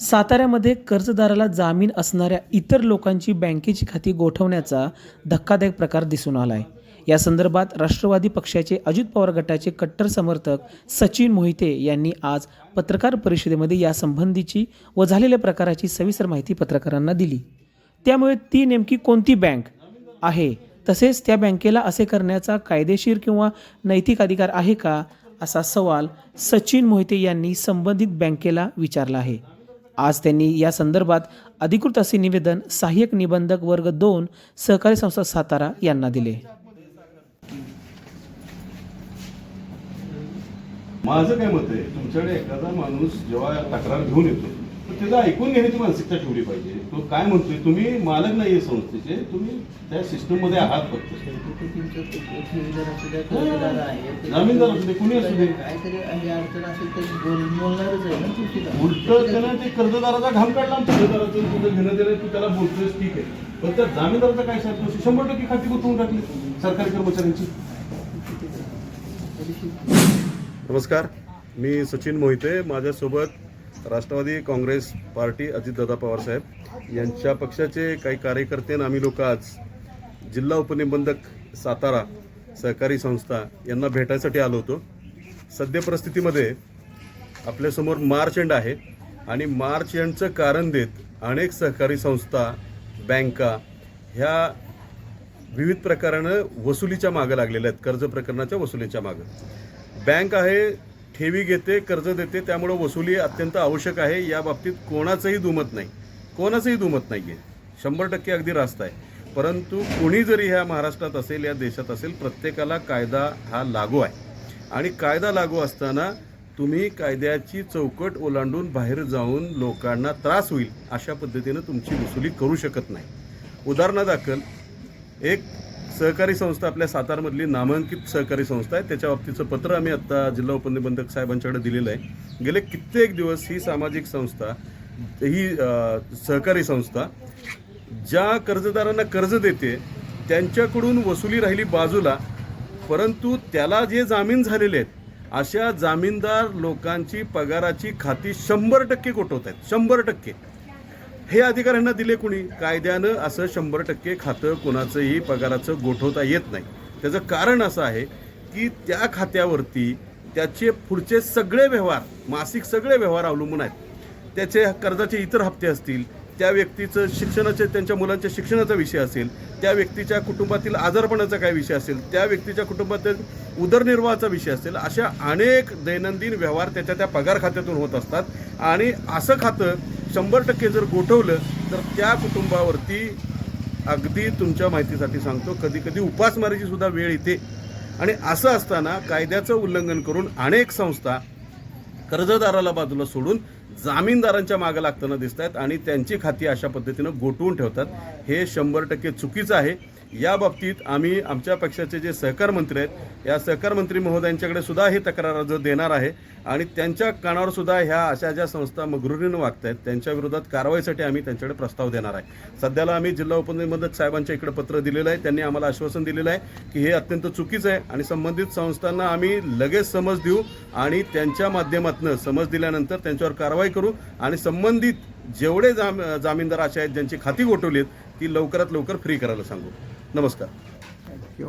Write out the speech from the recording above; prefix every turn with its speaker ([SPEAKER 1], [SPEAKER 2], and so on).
[SPEAKER 1] साताऱ्यामध्ये कर्जदाराला जामीन असणाऱ्या इतर लोकांची बँकेची खाती गोठवण्याचा धक्कादायक प्रकार दिसून आला आहे या संदर्भात राष्ट्रवादी पक्षाचे अजित पवार गटाचे कट्टर समर्थक सचिन मोहिते यांनी आज पत्रकार परिषदेमध्ये यासंबंधीची व झालेल्या प्रकाराची सविस्तर माहिती पत्रकारांना दिली. त्यामुळे ती नेमकी कोणती बँक आहे? तसेच त्या बँकेला असे करण्याचा कायदेशीर किंवा नैतिक अधिकार आहे का? असा सवाल सचिन मोहिते यांनी संबंधित बँकेला विचारला आहे. आज त्यांनी या संदर्भात अधिकृत असे निवेदन सहाय्यक निबंधक वर्ग दोन सहकारी संस्था सातारा यांना दिले.
[SPEAKER 2] माझं काय मत आहे? तुमच्याकडे एखादा माणूस जेव्हा तक्रार घेऊन येतो त्याचं ऐकून घेण्याची मानसिकता ठेवली पाहिजे. तो काय म्हणतोय? तुम्ही मालक नाहीये संस्थेचे तुम्ही त्या सिस्टममध्ये आहात फक्त. जामीनदार असू दे कुणी असू दे.
[SPEAKER 3] आहे
[SPEAKER 2] उलट त्यानं ते कर्जदाराचा घाम काढला कर्जदाराचं तुझं घेणं देणं तू त्याला बोलतोयस ठीक आहे. पण त्या जामीनदाराचा काय साथ शंभर टक्के खाती गुंतवून टाकली सरकारी कर्मचाऱ्यांची. नमस्कार. मी सचिन मोहिते. माझ्यासोबत राष्ट्रवादी काँग्रेस पार्टी अजितदादा पवारसाहेब यांच्या पक्षाचे काही कार्यकर्ते आणि आम्ही लोक आज जिल्हा उपनिबंधक सातारा सहकारी संस्था यांना भेटायसाठी आलो होतो. सद्य परिस्थितीमध्ये आपल्यासमोर मार्च एंड आहे आणि मार्च एंडचं कारण देत अनेक सहकारी संस्था बँका ह्या विविध प्रकारानं वसुलीच्या मागं लागलेल्या आहेत कर्ज प्रकरणाच्या वसुलीच्या मागं. बँक आहे ठेवी घेते कर्ज देते त्यामुळं वसुली अत्यंत आवश्यक आहे. या बाबतीत कोणाचंही दुमत नाही. कोणाचंही दुमत नाही आहे शंभर टक्के अगदी रास्त आहे. परंतु कोणी जरी ह्या महाराष्ट्रात असेल या देशात असेल प्रत्येकाला कायदा हा लागू आहे. आणि कायदा लागू असताना तुम्ही कायद्याची चौकट ओलांडून बाहेर जाऊन लोकांना त्रास होईल अशा पद्धतीनं तुमची वसुली करू शकत नाही. उदाहरणादाखल एक सहकारी संस्था आपल्या सातारमधली नामांकित सहकारी संस्था आहे. त्याच्या बाबतीचं पत्र आम्ही आत्ता जिल्हा उपनिबंधक साहेबांच्याकडे दिलेलं आहे. गेले कित्येक दिवस ही सामाजिक संस्था ही सहकारी संस्था ज्या कर्जदारांना कर्ज देते त्यांच्याकडून वसुली राहिली बाजूला परंतु त्याला जे जामीन झालेले आहेत अशा जामीनदार लोकांची पगाराची खाती शंभर टक्के गोठवत आहेत. शंभर टक्के. हे अधिकाऱ्यांना दिले कुणी? कायद्यानं असं शंभर टक्के खातं कोणाचंही पगाराचं गोठवता येत नाही. त्याचं कारण असं आहे की त्या खात्यावरती त्याचे पुढचे सगळे व्यवहार मासिक सगळे व्यवहार अवलंबून आहेत. त्याचे कर्जाचे इतर हप्ते असतील त्या व्यक्तीचं शिक्षणाचे त्यांच्या मुलांच्या शिक्षणाचा विषय असेल त्या व्यक्तीच्या कुटुंबातील आजारपणाचा काय विषय असेल त्या व्यक्तीच्या कुटुंबातील उदरनिर्वाहाचा विषय असेल अशा अनेक दैनंदिन व्यवहार त्याच्या त्या पगार खात्यातून होत असतात. आणि असं खातं शंभर टक्के जर गोठवलं तर त्या कुटुंबावरती अगदी तुमच्या माहितीसाठी सांगतो कधी कधी उपासमारीची सुद्धा वेळ येते. आणि असं असताना कायद्याचं उल्लंघन करून अनेक संस्था कर्जदाराला बाजूला सोडून जामीनदारांच्या मागे लागताना दिसत आहेत आणि त्यांची खाती अशा पद्धतीनं गोठवून ठेवतात. हे शंभर टक्के चुकीचं आहे. या बाबतीत आम्ही आमच्या पक्षाचे जे सहकार मंत्री आहेत या सहकार मंत्री महोदयांच्याकडे सुद्धा ही तक्रार अर्ज देणार आहे आणि त्यांच्या कानावर सुद्धा ह्या अशा ज्या संस्था मगरुरीनं वागत आहेत त्यांच्या विरोधात कारवाईसाठी आम्ही त्यांच्याकडे प्रस्ताव देणार आहे. सध्याला आम्ही जिल्हा उपनिबंधक साहेबांच्या इकडे पत्र दिलेलं आहे त्यांनी आम्हाला आश्वासन दिलेलं आहे की हे अत्यंत चुकीचं आहे आणि संबंधित संस्थांना आम्ही लगेच समज देऊ आणि त्यांच्या माध्यमातून समज दिल्यानंतर त्यांच्यावर कारवाई करू आणि संबंधित जेवढे जाम जामीनदार असे आहेत ज्यांची खाती गोठवली आहेत ती लवकरात लवकर फ्री करायला सांगू. नमस्कार.
[SPEAKER 3] थँक्यू